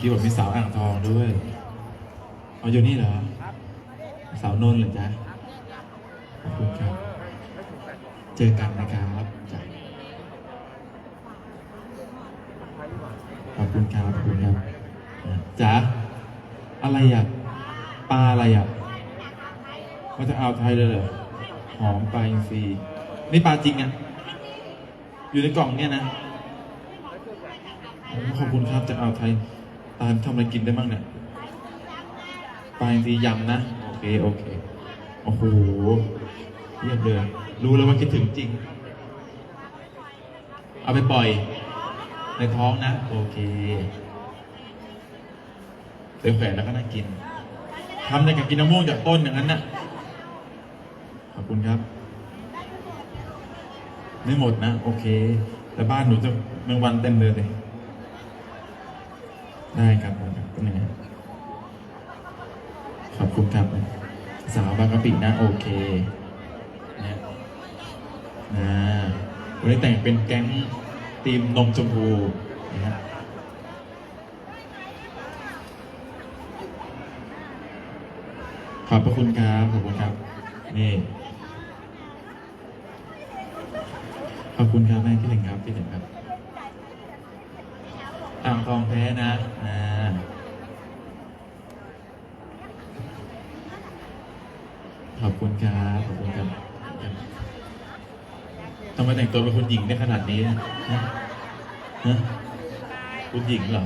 กี้บอกมีสาวอ่างทองด้วยเอาอยู่นี่เหรอ สาวนนท์เหรอจ๊ะขอบคุณครับ เจอกันนะครับจ้ะขอบคุณครับขอบคุณครับจ๋าอะไรอะปลาอะไรอะมาจะเอาไทยเลยเหรอหอมปลาอินทรีนี่ปลาจริงอะอยู่ในกล่องเนี่ยนะขอบคุณครับจากอ่าไทย ตาลทำอะไรกินได้บ้างเนี่ยปานสียำนะ โอเค โอเค โอ้โหเยี่ยมเลย รู้แล้วว่าคิดถึงจริง เอาไปปล่อย ในท้องนะ โอเคเดี๋ยวแขวนแล้วก็น่ากินทำในกับกินมะม่วงจากต้นอย่างนั้นนะขอบคุณครับ ไม่หมดนะ โอเค แต่บ้านหนูจะแมงวันเต็มเลยเลย ได้ครับได้ครับก็นะขอบคุณครับ สาวบางกะปินะโอเคนะนะวันนี้แต่งเป็นแก๊งทีมนมชมพูนะฮะขอบพระคุณครับ ขอบคุณครับ นี่ ขอบคุณครับแม่พี่หนึ่งครับพี่หนึ่งครับ อ่างทองแท้นะอ่าขอบคุณครับขอบคุณครับทำไมแต่งตัวเป็นคนหญิงได้ขนาดนี้นะฮะคุณหญิงเหรอ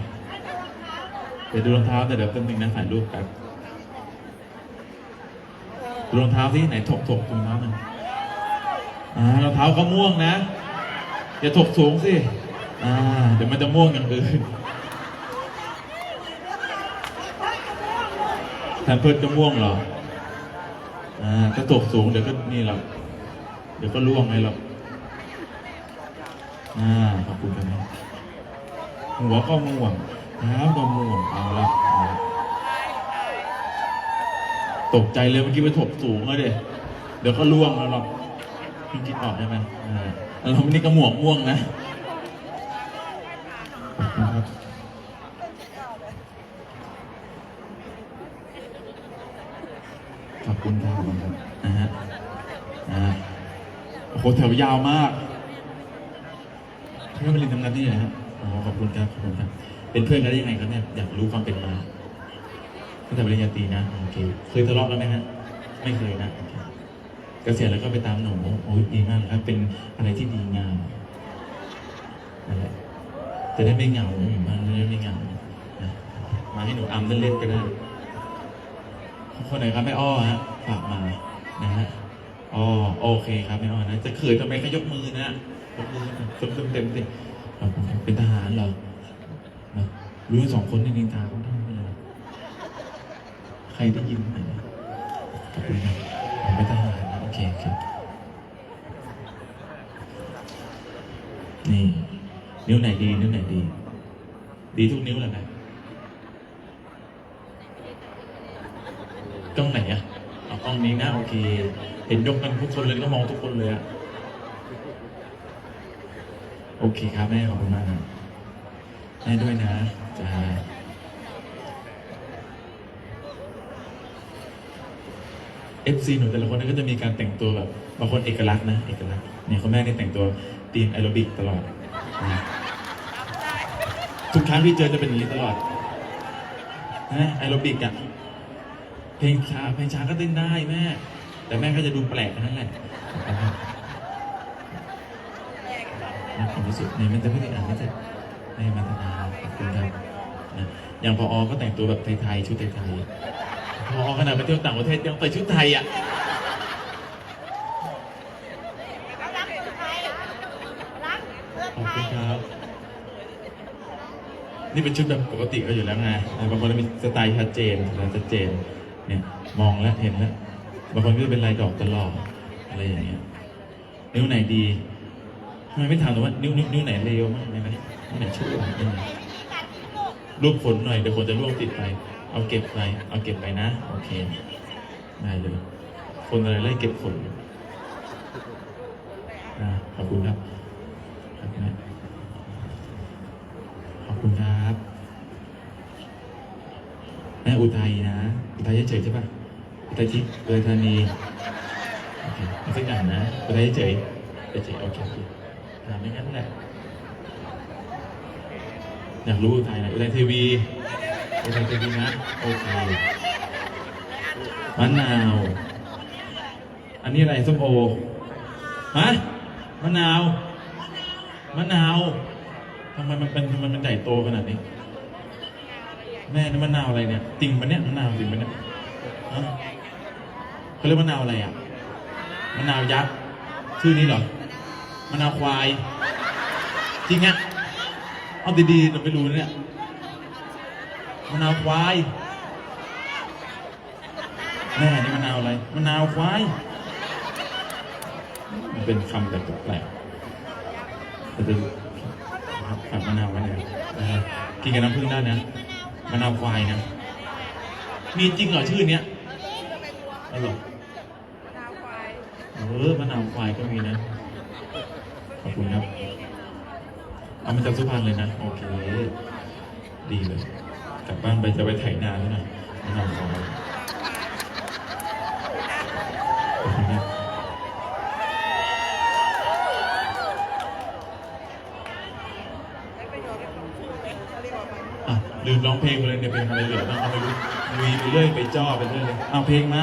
เดี๋ยวดูรองเท้าแต่เดี๋ยวแป๊บนึงนะถ่ายรูปแป๊บดูรองเท้าที่ไหนถกถกตรงเท้าหนึ่งอ่ารองเท้าเขาม่วงนะอย่าถกสูงสิ อ่าเดี๋ยวมันจะม่วงอย่างอื่นแทนเพิร์ดจะม่วงเหรอ อ่าถ้าถกสูงเดี๋ยวก็นี่หรอกเดี๋ยวก็ร่วงไงหรอกอ่าขอบคุณครับแม่หัวก็ม่วงเท้าก็ม่วงเอาละตกใจเลยเมื่อกี้ไปถกสูงแล้วเดี๋ยวเดี๋ยวก็ร่วงแล้วหรอกพี่คิดออกใช่ไหมอ่าแล้วเรานี่ก็หมวกม่วงนะ ขอบคุณครับขอบคุณครับขอบคุณครับนะฮะอ่าโอ้โหแถวยาวมากเพื่อนมาเรียนทำงานที่ไหนครับอ๋อขอบคุณครับขอบคุณครับ เป็นเพื่อนกันได้ยังไงครับเนี่ยอยากรู้ความเป็นมาตั้งแต่ปริญญาตรีนะโอเคเคยทะเลาะกันไหมฮะไม่เคยนะโอเคเกษียณแล้วก็ไปตามหนูโอ้ยดีมากครับ เป็นอะไรที่ดีงามนั่นแหละ จะได้ไม่เหงาอยู่บ้านจะได้ไม่เหงานะมาให้หนูอัมเล่นๆก็ได้คนไหนครับแม่อ้อฮะฝากมานะฮะอ๋อโอเคครับแม่อ้อนะจะเขินทำไมก็ยกมือนะยกมือเต็มเต็มเต็มเต็มเป็นทหารเหรอนะรู้สองคนในนินทาเขาทำอะไรใครได้ยินไหมขอบคุณครับผมเป็นทหารนะโอเคโอเคนี่ นิ้วไหนดี นิ้วไหนดี ดีทุกนิ้วเลยนะกล้องไหนอะเอากล้องนี้นะโอเค เห็นยกกันทุกคนเลยก็มองทุกคนเลยอะโอเคครับแม่ขอบคุณมากครับแม่ด้วยนะจ้าเอฟซีหนูแต่ละคนก็จะมีการแต่งตัวแบบบางคนเอกลักษณ์นะเอกลักษณ์เนี่ยคุณแม่นี่แต่งตัวตีมแอโรบิกตลอด นะทุกครั้งที่เจอจะเป็นอย่างนี้ตลอดนะแอโรบิกอะเพลงช้าเพลงช้าก็เต้นได้แม่ แต่แม่ก็จะดูแปลกนั่นแหละนะความรู้สึกเนี่ยมันจะไม่ได้อ่านไม่ได้ไม่มาตรฐาขอบคุณครับนะอย่างพออก็แต่งตัวแบบไทยๆชุดไทยๆพอขนาดไปเที่ยวต่างประเทศยังใส่ชุดไทยอะขอบคุณครับ นี่เป็นชุดแบบปกติก็อยู่แล้วไงบางคนมีสไตล์ชัดเจนชัดเจน เนี่ยมองแล้วเห็นแล้วบางคนก็จะเป็นลายดอกตลอดอะไรอย่างเงี้ยนิ้วไหนดีทำไมไม่ถามแต่ว่านิ้วนิ้วนิ้วไหนเลวมั้งไหมไหมนิ้วไหนชั่วเป็นไงรูปขนหน่อยเดี๋ยวคนจะร่วงติดไป เอาเก็บไป เอาเก็บไปนะ โอเคได้เลย คนอะไรไล่เก็บขนขอบคุณครับค คุณครับแม่ขอบคุณครับเฉยใช่ป่ะอุทัยทิพย์อุทัยธานีโอเคไม่สักอย่างนะอุทัยเฉยเฉยโอเคโอเคถามไม่งั้นแหละอยากรู้อุทัยไหนอุทัยทีวีอุทัยทีวีนะโอเคมะนาว อันนี้อะไรส้มโอฮะมะนาว มะนาว ทำไมมันเป็นทำไมมันใหญ่โตขนาดนี้ แม่นี่มะนาวอะไรเนี่ยติ่งมันเนี่ยมะนาวติ่งมันเนี่ยฮะเขาเรียกมะนาวอะไรอะมะนาวยักษ์ชื่อนี้เหรอมะนาวควายจริงอะเอาดีๆเราไม่รู้เนี่ยมะนาวควายแม่นี่มะนาวอะไรมะนาวควายมันเป็นคำแบบแปลกๆ แต่เป็นผัดมะนาวไว้เลยนะฮะกินกับน้ำผึ้งได้นะมะนาวควายนะ มีจริงเหรอชื่อเนี้ยอ๋อเหรอเออมะนาวควายก็มีนะ ขอบคุณครับ เอามาจากสุพรรณเลยนะ โอเค ดีเลย กลับบ้านไปจะไปไถนาแล้วนะมะนาวควายขอบคุณครับ อะลืมร้องเพลงไปเลยเนี่ยเพลงอะไรเหลือบ้างเอาไปดูลุยไปเรื่อยไปจ่อไปเรื่อยเลยเอาเพลงมา